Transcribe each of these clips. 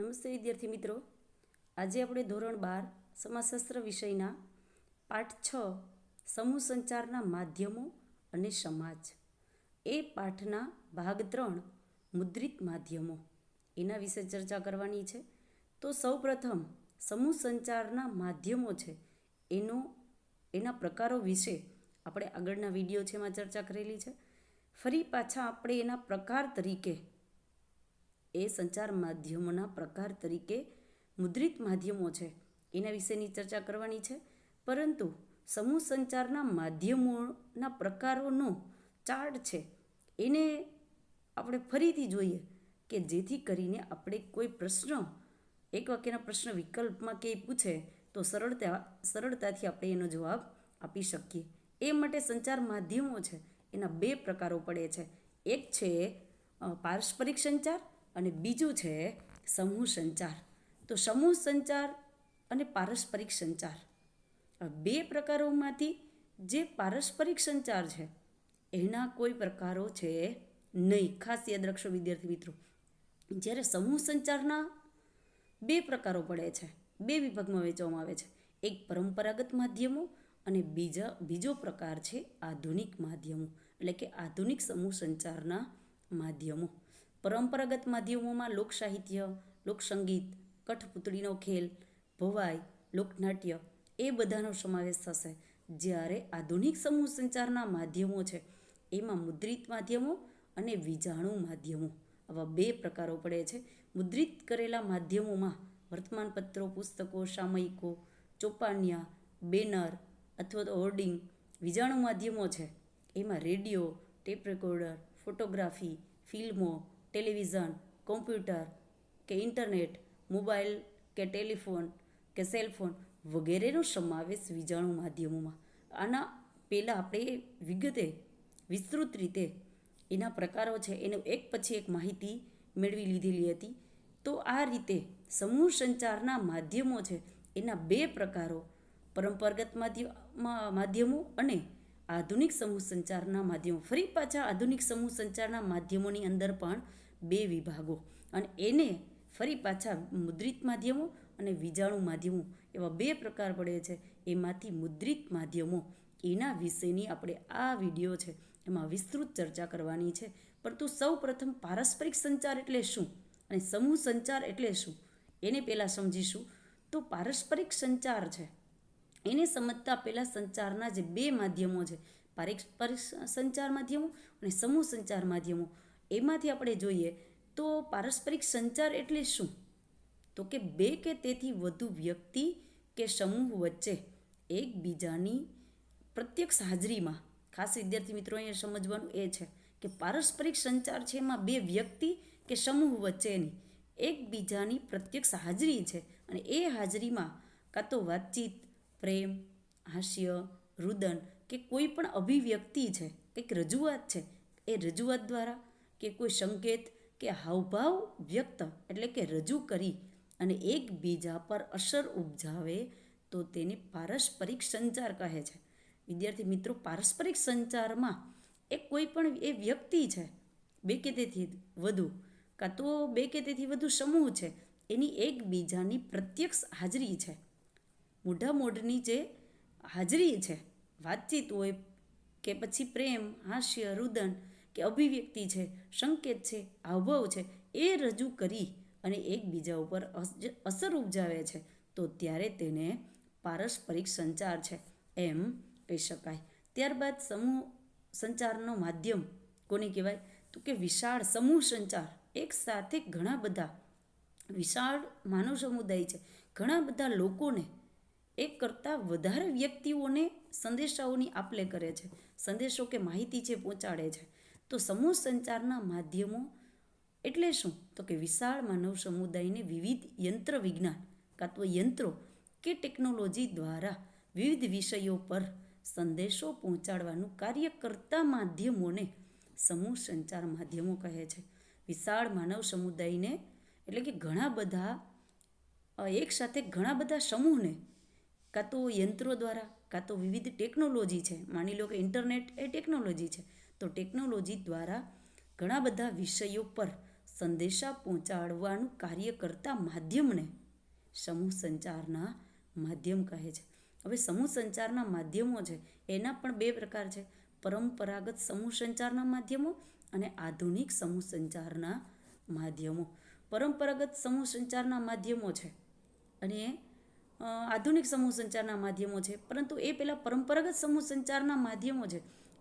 નમસ્તે વિદ્યાર્થી મિત્રો. આજે આપણે ધોરણ બાર સમાજશાસ્ત્ર વિષયના પાઠ છ, સમૂહ સંચારના માધ્યમો અને સમાજ. એ પાઠના ભાગ ત્રણ, મુદ્રિત માધ્યમો. એના વિશે ચર્ચા કરવાની છે. તો સૌપ્રથમ, સમૂહ સંચારના માધ્યમો છે. એનો, એના પ્રકારો વિશે આપણે આગળના વીડિયો છે એમાં ચર્ચા કરેલી છે. ફરી પાછા આપણે એના પ્રકાર તરીકે એ સંચાર માધ્યમોના પ્રકાર તરીકે મુદ્રિત માધ્યમો છે. એના વિશેની ચર્ચા કરવાની છે. પરંતુ સમૂહ સંચારના માધ્યમોના પ્રકારોનો ચાર્ટ છે. એને આપણે ફરીથી જોઈએ કે જેથી કરીને આપણે કોઈ પ્રશ્ન, એક વાક્યના પ્રશ્ન વિકલ્પમાં કે પૂછે તો સરળતા, સરળતાથી આપણે એનો જવાબ આપી શકીએ. એ માટે સંચાર માધ્યમો છે. એના બે પ્રકારો પડે છે. એક છે પારસ્પરિક સંચાર અને બીજું છે સમૂહ સંચાર. તો સમૂહ સંચાર અને પારસ્પરિક સંચાર. બે પ્રકારોમાંથી જે પારસ્પરિક સંચાર છે, એના કોઈ પ્રકારો છે નહીં. ખાસ યાદ રાખશો વિદ્યાર્થી મિત્રો. જ્યારે સમૂહ સંચારના બે પ્રકારો પડે છે, બે વિભાગમાં વહેંચવામાં આવે છે. એક પરંપરાગત માધ્યમો અને બીજા, બીજો પ્રકાર છે આધુનિક માધ્યમો. એટલે કે આધુનિક સમૂહ સંચારના માધ્યમો. પરંપરાગત માધ્યમોમાં લોકસાહિત્ય, લોકસંગીત, કઠપૂતળીનો ખેલ, ભવાઈ, લોકનાટ્ય એ બધાનો સમાવેશ થશે. જ્યારે આધુનિક સમૂહ સંચારના માધ્યમો છે, એમાં મુદ્રિત માધ્યમો અને વીજાણુ માધ્યમો આવા બે પ્રકારો પડે છે. મુદ્રિત કરેલા માધ્યમોમાં વર્તમાનપત્રો, પુસ્તકો, સામયિકો, ચોપાનિયા, બેનર અથવા તો હોર્ડિંગ, વીજાણુ માધ્યમો છે. એમાં રેડિયો, ટેપ રેકોર્ડર, ફોટોગ્રાફી, ફિલ્મો ટેલિવિઝન, કોમ્પ્યુટર કે ઇન્ટરનેટ, મોબાઈલ કે ટેલિફોન કે સેલફોન વગેરેનો સમાવેશ વીજાણુ માધ્યમોમાં. આના પહેલાં આપણે વિગતે વિસ્તૃત રીતે એના પ્રકારો છે, એનો એક પછી એક માહિતી મેળવી લીધેલી હતી. તો આ રીતે સમૂહ સંચારના માધ્યમો છે, એના બે પ્રકારો, પરંપરાગત માધ્યમ માધ્યમો અને આધુનિક સમૂહ સંચારના માધ્યમો. ફરી પાછા આધુનિક સમૂહ સંચારના માધ્યમોની અંદર પણ બે વિભાગો. અને એને ફરી પાછા મુદ્રિત માધ્યમો અને વીજાણુ માધ્યમો એવા બે પ્રકાર પડે છે. એમાંથી મુદ્રિત માધ્યમો એના વિશેની આપણે આ વીડિયો છે, એમાં વિસ્તૃત ચર્ચા કરવાની છે. પરંતુ સૌ પ્રથમ પારસ્પરિક સંચાર એટલે શું અને સમૂહ સંચાર એટલે શું? એને પહેલાં સમજીશું. તો પારસ્પરિક સંચાર છે. એને સમજતા પહેલાં સંચારના જે બે માધ્યમો છે, પારસ્પરિક સંચાર માધ્યમો અને સમૂહ સંચાર માધ્યમો. એમાંથી આપણે જોઈએ તો પારસ્પરિક સંચાર એટલે શું? તો કે બે કે તેથી વધુ વ્યક્તિ કે સમૂહ વચ્ચે એકબીજાની પ્રત્યક્ષ હાજરીમાં, ખાસ વિદ્યાર્થી મિત્રો અહીંયા સમજવાનું એ છે કે પારસ્પરિક સંચાર છે એમાં બે વ્યક્તિ કે સમૂહ વચ્ચેની. એકબીજાની પ્રત્યક્ષ હાજરી છે અને એ હાજરીમાં કાં તો વાતચીત, પ્રેમ, હાસ્ય, રુદન કે કોઈ પણ અભિવ્યક્તિ છે, કંઈક રજૂઆત છે, એ રજૂઆત દ્વારા કે કોઈ સંકેત કે હાવભાવ વ્યક્ત એટલે કે રજૂ કરી અને એકબીજા પર અસર ઉપજાવે તો તેને પારસ્પરિક સંચાર કહે છે. વિદ્યાર્થી મિત્રો, પારસ્પરિક સંચારમાં એ કોઈ પણ એ વ્યક્તિ છે, બે કે તેથી વધુ કાં તો બે કે તેથી વધુ સમૂહ છે, એની એકબીજાની પ્રત્યક્ષ હાજરી છે. મોઢા મોઢની જે હાજરી છે, વાતચીત હોય કે પછી પ્રેમ, હાસ્ય, રુદન કે અભિવ્યક્તિ છે, સંકેત છે, હાવભાવ છે, એ રજૂ કરી અને એકબીજા ઉપર અસર ઉપજાવે છે, તો ત્યારે તેને પારસ્પરિક સંચાર છે. એમ કહી શકાય. ત્યારબાદ સમૂહ સંચારનો માધ્યમ કોને કહેવાય? તો કે વિશાળ સમૂહ સંચાર. એક સાથે ઘણા બધા વિશાળ માનવ સમુદાય છે. ઘણા બધા લોકોને એક કરતાં વધારે વ્યક્તિઓને સંદેશાઓની આપલે કરે છે. સંદેશો કે માહિતી છે પહોંચાડે છે. તો સમૂહ સંચારના માધ્યમો એટલે શું? તો કે વિશાળ માનવ સમુદાયને વિવિધ યંત્ર વિજ્ઞાન કાં તો યંત્રો કે ટેકનોલોજી દ્વારા વિવિધ વિષયો પર સંદેશો પહોંચાડવાનું કાર્ય કરતા માધ્યમોને સમૂહ સંચાર માધ્યમો કહે છે. વિશાળ માનવ સમુદાયને એટલે કે ઘણા બધા એકસાથે એક સાથે ઘણા બધા સમૂહને કાં તો યંત્રો દ્વારા, કાં તો વિવિધ ટેકનોલોજી છે. માની લો કે ઇન્ટરનેટ એ ટેકનોલોજી છે. તો ટેકનોલોજી દ્વારા ઘણા બધા વિષયો પર સંદેશા પહોંચાડવાનું કાર્ય કરતા માધ્યમને સમૂહ સંચારના માધ્યમ કહે છે. હવે સમૂહ સંચારના માધ્યમો છે, એના પણ બે પ્રકાર છે. પરંપરાગત સમૂહ સંચારના માધ્યમો અને આધુનિક સમૂહ સંચારના માધ્યમો. પરંપરાગત સમૂહ સંચારના માધ્યમો છે અને આધુનિક સમૂહ સંચારના માધ્યમો છે. પરંતુ એ પહેલાં પરંપરાગત સમૂહ સંચારના માધ્યમો છે.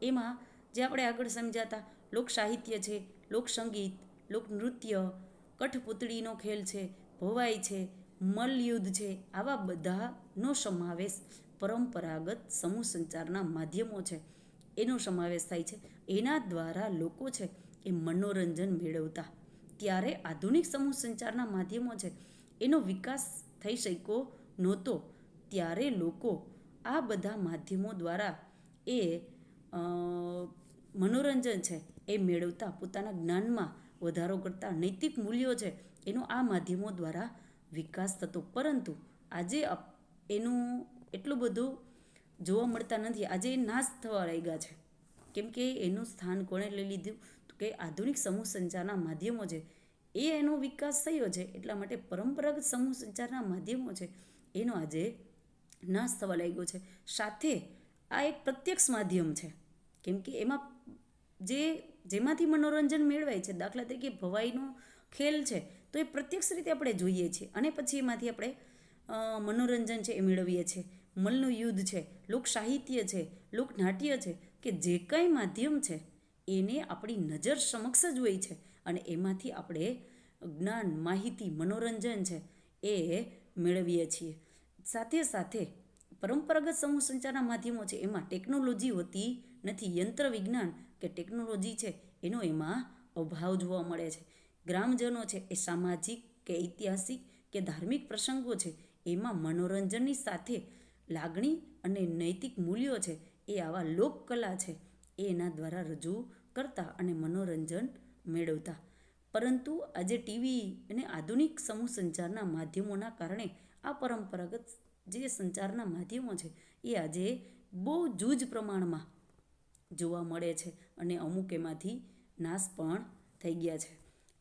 એમાં જે આપણે આગળ સમજાતા લોક સાહિત્ય છે, લોકસંગીત, લોકનૃત્ય, કઠપૂતળીનો ખેલ છે, ભવાઈ છે મલ્લયુદ્ધ છે, આવા બધાનો સમાવેશ પરંપરાગત સમૂહ સંચારના માધ્યમો છે. એનો સમાવેશ થાય છે. એના દ્વારા લોકો છે એ મનોરંજન મેળવતા. ત્યારે આધુનિક સમૂહ સંચારના માધ્યમો છે. એનો વિકાસ થઈ શક્યો નહોતો. ત્યારે લોકો આ બધા માધ્યમો દ્વારા એ મનોરંજન છે, એ મેળવતા પોતાના જ્ઞાનમાં વધારો કરતા નૈતિક મૂલ્યો છે, એનો આ માધ્યમો દ્વારા વિકાસ થતો. પરંતુ આજે એનું એટલું બધું જોવા મળતા નથી. આજે એ નાશ થવા લાગ્યા છે. કેમ કે એનું સ્થાન કોણે લઈ લીધું? કે આધુનિક સમૂહ સંચારના માધ્યમો છે. એ એનો વિકાસ થયો છે, એટલા માટે પરંપરાગત સમૂહ સંચારના માધ્યમો છે, એનો આજે નાશ થવા લાગ્યો છે. સાથે આ એક પ્રત્યક્ષ માધ્યમ છે. કેમ કે એમાં જે જેમાંથી મનોરંજન મેળવાય છે, દાખલા તરીકે ભવાઈનો ખેલ છે, તો એ પ્રત્યક્ષ રીતે આપણે જોઈએ છીએ અને પછી એમાંથી આપણે મનોરંજન છે એ મેળવીએ છીએ મલનું યુદ્ધ છે, લોક સાહિત્ય છે લોકનાટ્ય છે કે જે કંઈ માધ્યમ છે, એને આપણી નજર સમક્ષ જ હોય છે અને એમાંથી આપણે જ્ઞાન, માહિતી, મનોરંજન છે એ મેળવીએ છીએ. સાથે સાથે પરંપરાગત સમૂહ સંચારના માધ્યમો છે, એમાં ટેકનોલોજી હોતી નથી, યંત્ર વિજ્ઞાન કે ટેકનોલોજી છે, એનો એમાં અભાવ જોવા મળે છે. ગ્રામજનો છે, એ સામાજિક કે ઐતિહાસિક કે ધાર્મિક પ્રસંગો છે, એમાં મનોરંજનની સાથે લાગણી અને નૈતિક મૂલ્યો છે, એ આવા લોકકલા છે, એ એના દ્વારા રજૂ કરતા અને મનોરંજન મેળવતા. પરંતુ આજે ટીવી અને આધુનિક સમૂહ સંચારના માધ્યમોના કારણે આ પરંપરાગત જે સંચારના માધ્યમો છે, એ આજે બહુ જૂજ પ્રમાણમાં જોવા મળે છે અને અમુક એમાંથી નાશ પણ થઈ ગયા છે.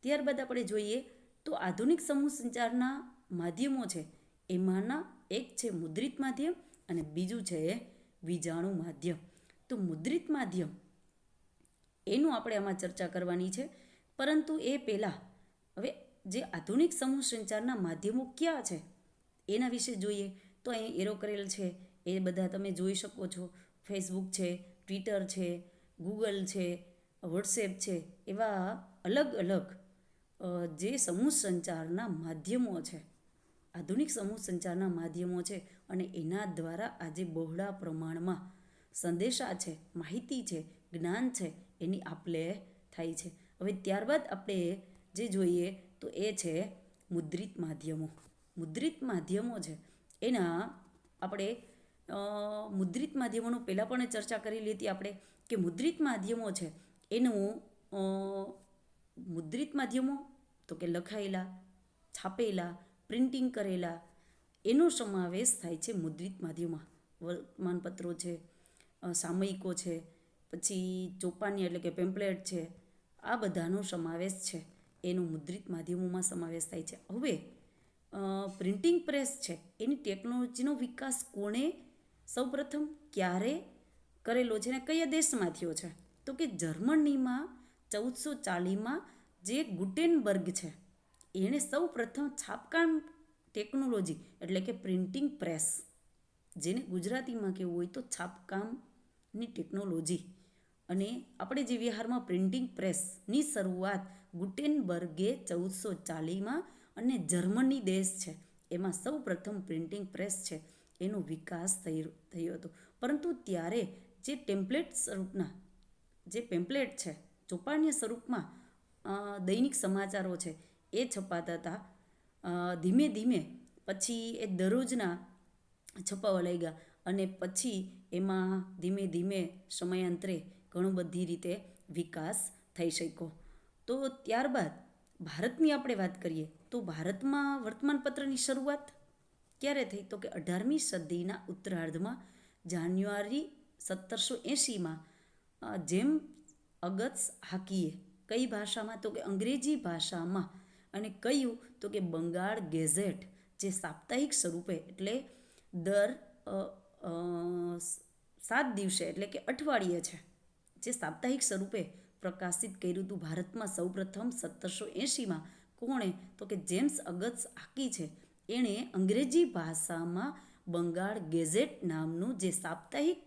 ત્યારબાદ આપણે જોઈએ તો આધુનિક સમૂહ સંચારના માધ્યમો છે. એમાંના એક છે મુદ્રિત માધ્યમ અને બીજું છે વીજાણુ માધ્યમ. તો મુદ્રિત માધ્યમ, એનું આપણે આમાં ચર્ચા કરવાની છે. પરંતુ એ પહેલાં, હવે જે આધુનિક સમૂહ સંચારના માધ્યમો ક્યાં છે, એના વિશે જોઈએ. તો અહીં એરો કરેલ છે, એ બધા તમે જોઈ શકો છો. ફેસબુક છે ટ્વિટર છે, ગૂગલ છે, વોટ્સએપ છે, એવા અલગ અલગ જે સમૂહ સંચારના માધ્યમો છે. આધુનિક સમૂહ સંચારના માધ્યમો છે અને એના દ્વારા આજે બહોળા પ્રમાણમાં સંદેશા છે, માહિતી છે, જ્ઞાન છે, એની આપલે થાય છે. હવે ત્યારબાદ આપણે જે જોઈએ તો એ છે મુદ્રિત માધ્યમો. મુદ્રિત માધ્યમો છે. એના આપણે મુદ્રિત માધ્યમોનો પહેલાં પણ ચર્ચા કરી લીધી આપણે કે મુદ્રિત માધ્યમો છે એનું મુદ્રિત માધ્યમો તો કે લખાયેલા, છાપેલા, પ્રિન્ટિંગ કરેલા એનો સમાવેશ થાય છે મુદ્રિત માધ્યમમાં વર્તમાનપત્રો છે સામયિકો છે, પછી ચોપાની એટલે કે પેમ્પલેટ છે, આ બધાનો સમાવેશ છે. એનો મુદ્રિત માધ્યમોમાં સમાવેશ થાય છે. હવે પ્રિન્ટિંગ પ્રેસ છે એની ટેકનોલોજીનો વિકાસ કોણે સૌપ્રથમ ક્યારે કરેલો છે અને કયા દેશમાં થયો છે? તો કે જર્મનીમાં ચૌદસો ચાલીસમાં જે ગુટેનબર્ગ છે એણે સૌ પ્રથમ છાપકામ ટેકનોલોજી એટલે કે પ્રિન્ટિંગ પ્રેસ, જેને ગુજરાતીમાં કહેવું હોય તો છાપકામની ટેકનોલોજી. અને આપણે જે વિહારમાં પ્રિન્ટિંગ પ્રેસની શરૂઆત ગુટેનબર્ગે ચૌદસો ચાલીસમાં અને જર્મની દેશ છે, એમાં સૌ પ્રથમ પ્રિન્ટિંગ પ્રેસ છે. એનો વિકાસ થઈ, થયો હતો. પરંતુ ત્યારે જે ટેમ્પલેટ સ્વરૂપના, જે પેમ્પલેટ છે ચોપાણ્ય સ્વરૂપમાં દૈનિક સમાચારો છે, એ છપાતા હતા. ધીમે ધીમે પછી એ દરરોજના છપાવા લાગ્યા અને પછી એમાં ધીમે ધીમે સમયાંતરે ઘણું બધી રીતે વિકાસ થઈ શક્યો. તો ત્યારબાદ ભારતની આપણે વાત કરીએ તો ભારતમાં વર્તમાનપત્રની શરૂઆત ક્યારે થઈ તો કે અઢારમી સદીના ઉત્તરાર્ધમાં જાન્યુઆરી સત્તરસો એંશીમાં જેમ અગત્સ હાકીએ કઈ ભાષામાં તો કે અંગ્રેજી ભાષામાં અને કહ્યું તો કે બંગાળ ગેઝેટ જે સાપ્તાહિક સ્વરૂપે એટલે દર સાત દિવસે એટલે કે અઠવાડિયે છે, જે સાપ્તાહિક સ્વરૂપે પ્રકાશિત કર્યું હતું ભારતમાં સૌપ્રથમ સત્તરસો એંશીમાં. કોણે તો કે જેમ્સ અગત્સ હાકી છે એણે અંગ્રેજી ભાષામાં બંગાળ ગેઝેટ નામનું જે સાપ્તાહિક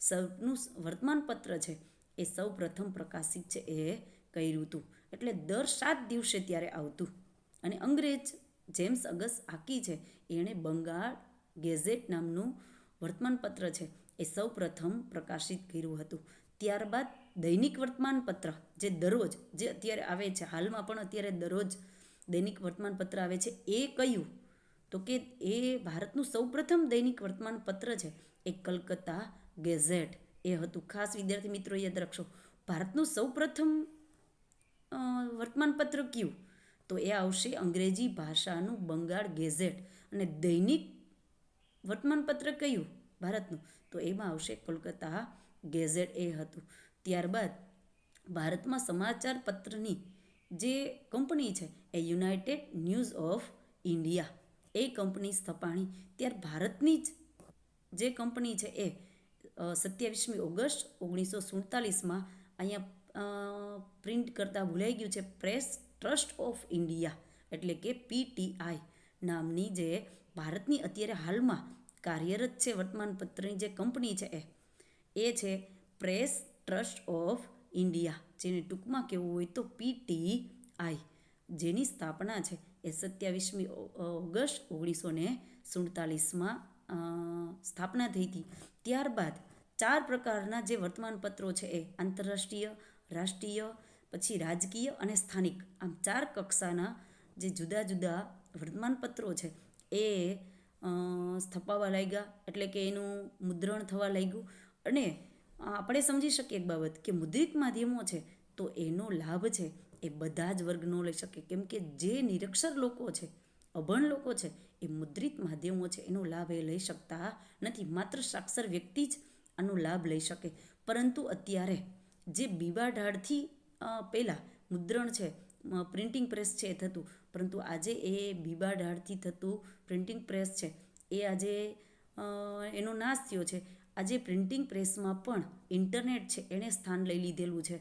સૌનું વર્તમાનપત્ર છે, એ સૌ પ્રથમ પ્રકાશિત છે, એ કર્યું હતું એટલે દર સાત દિવસે ત્યારે આવતું. અને અંગ્રેજ જેમ્સ અગસ્ટ આકી છે, એણે બંગાળ ગેઝેટ નામનું વર્તમાનપત્ર છે, એ સૌ પ્રથમ પ્રકાશિત કર્યું હતું. ત્યારબાદ દૈનિક વર્તમાનપત્ર જે દરરોજ, જે અત્યારે આવે છે, હાલમાં પણ અત્યારે દરરોજ દૈનિક વર્તમાનપત્ર આવે છે, એ કયું તો કે એ ભારતનું સૌપ્રથમ દૈનિક વર્તમાનપત્ર છે. એ કલકત્તા ગેઝેટ. એ હતું. ખાસ વિદ્યાર્થી મિત્રો યાદ રાખશો. ભારતનું સૌપ્રથમ વર્તમાનપત્ર કયું? તો એ આવશે અંગ્રેજી ભાષાનું બંગાળ ગેઝેટ. અને દૈનિક વર્તમાનપત્ર કયું? ભારતનું. તો એમાં આવશે કોલકાતા ગેઝેટ એ હતું. ત્યારબાદ ભારતમાં સમાચાર પત્રની જે કંપની છે, એ યુનાઇટેડ ન્યૂઝ ઓફ ઇન્ડિયા. એ કંપની સ્થપાણી. ત્યાર ભારતની જ જે કંપની છે એ સત્યાવીસમી ઓગસ્ટ ઓગણીસો સુડતાલીસમાં અહીંયા પ્રિન્ટ કરતાં ભૂલાઈ ગયું છે પ્રેસ ટ્રસ્ટ ઓફ ઇન્ડિયા એટલે કે પીટીઆઈ નામની જે ભારતની અત્યારે હાલમાં કાર્યરત છે વર્તમાનપત્રની જે કંપની છે એ એ છે પ્રેસ ટ્રસ્ટ ઓફ ઇન્ડિયા. જેને ટૂંકમાં કહેવું હોય તો પીટીઆઈ જેની સ્થાપના છે એ સત્યાવીસમી ઓગસ્ટ ઓગણીસો ને સુડતાલીસમાં સ્થાપના થઈ હતી. ત્યારબાદ ચાર પ્રકારના જે વર્તમાનપત્રો છે એ આંતરરાષ્ટ્રીય, રાષ્ટ્રીય, પછી રાજકીય અને સ્થાનિક, આમ ચાર કક્ષાના જે જુદા જુદા વર્તમાનપત્રો છે એ સ્થપાવા લાગ્યા. એટલે કે એનું મુદ્રણ થવા લાગ્યું. અને આપણે સમજી શકીએ એક બાબત કે મુદ્રિત માધ્યમો છે તો એનો લાભ છે એ બધા જ વર્ગ ન લઈ શકે. કેમ કે જે નિરક્ષર લોકો છે, અભણ લોકો છે, એ મુદ્રિત માધ્યમો છે, એનો લાભ એ લઈ શકતા નથી. માત્ર સાક્ષર વ્યક્તિ જ આનો લાભ લઈ શકે. પરંતુ અત્યારે જે બીબા ઢાળથી પહેલાં મુદ્રણ છે પ્રિન્ટિંગ પ્રેસ છે એ થતું, પરંતુ આજે એ બીબા ઢાળથી થતું પ્રિન્ટિંગ પ્રેસ છે, એ આજે એનો નાશ થયો છે. આજે પ્રિન્ટિંગ પ્રેસમાં પણ ઇન્ટરનેટ છે, એણે સ્થાન લઈ લીધેલું છે.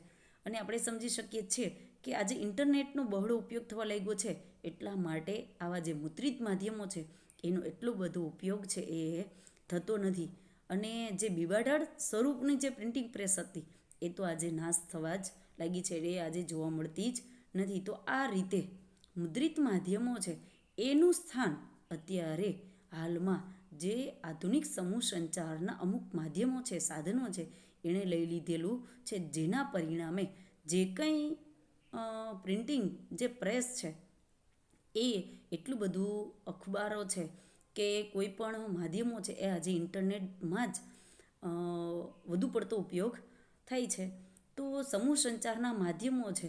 અને આપણે સમજી શકીએ છીએ કે આજે ઇન્ટરનેટનો બહોળો ઉપયોગ થવા લાગ્યો છે, એટલા માટે આવા જે મુદ્રિત માધ્યમો છે, એનો એટલો બધો ઉપયોગ છે એ થતો નથી. અને જે બીબાડાળ સ્વરૂપની જે પ્રિન્ટિંગ પ્રેસ હતી, એ તો આજે નાશ થવા જ લાગી છે, એ આજે જોવા મળતી જ નથી. તો આ રીતે મુદ્રિત માધ્યમો છે, એનું સ્થાન અત્યારે હાલમાં જે આધુનિક સમૂહ સંચારના અમુક માધ્યમો છે, સાધનો છે, એણે લઈ લીધેલું છે, જેના પરિણામે જે કંઈ પ્રિન્ટિંગ જે પ્રેસ છે, એ એટલું બધું અખબારો છે કે કોઈ પણ માધ્યમો છે, એ આજે ઇન્ટરનેટમાં જ વધુ પડતો ઉપયોગ થાય છે. તો સમૂહ સંચારના માધ્યમો છે,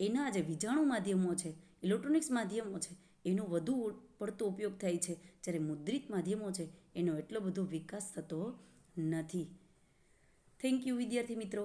એના જે વીજાણુ માધ્યમો છે ઇલેક્ટ્રોનિક્સ માધ્યમો છે, એનો વધુ પડતો ઉપયોગ થાય છે. જ્યારે મુદ્રિત માધ્યમો છે, એનો એટલો બધો વિકાસ થતો નથી. થેન્ક યુ વિદ્યાર્થી મિત્રો.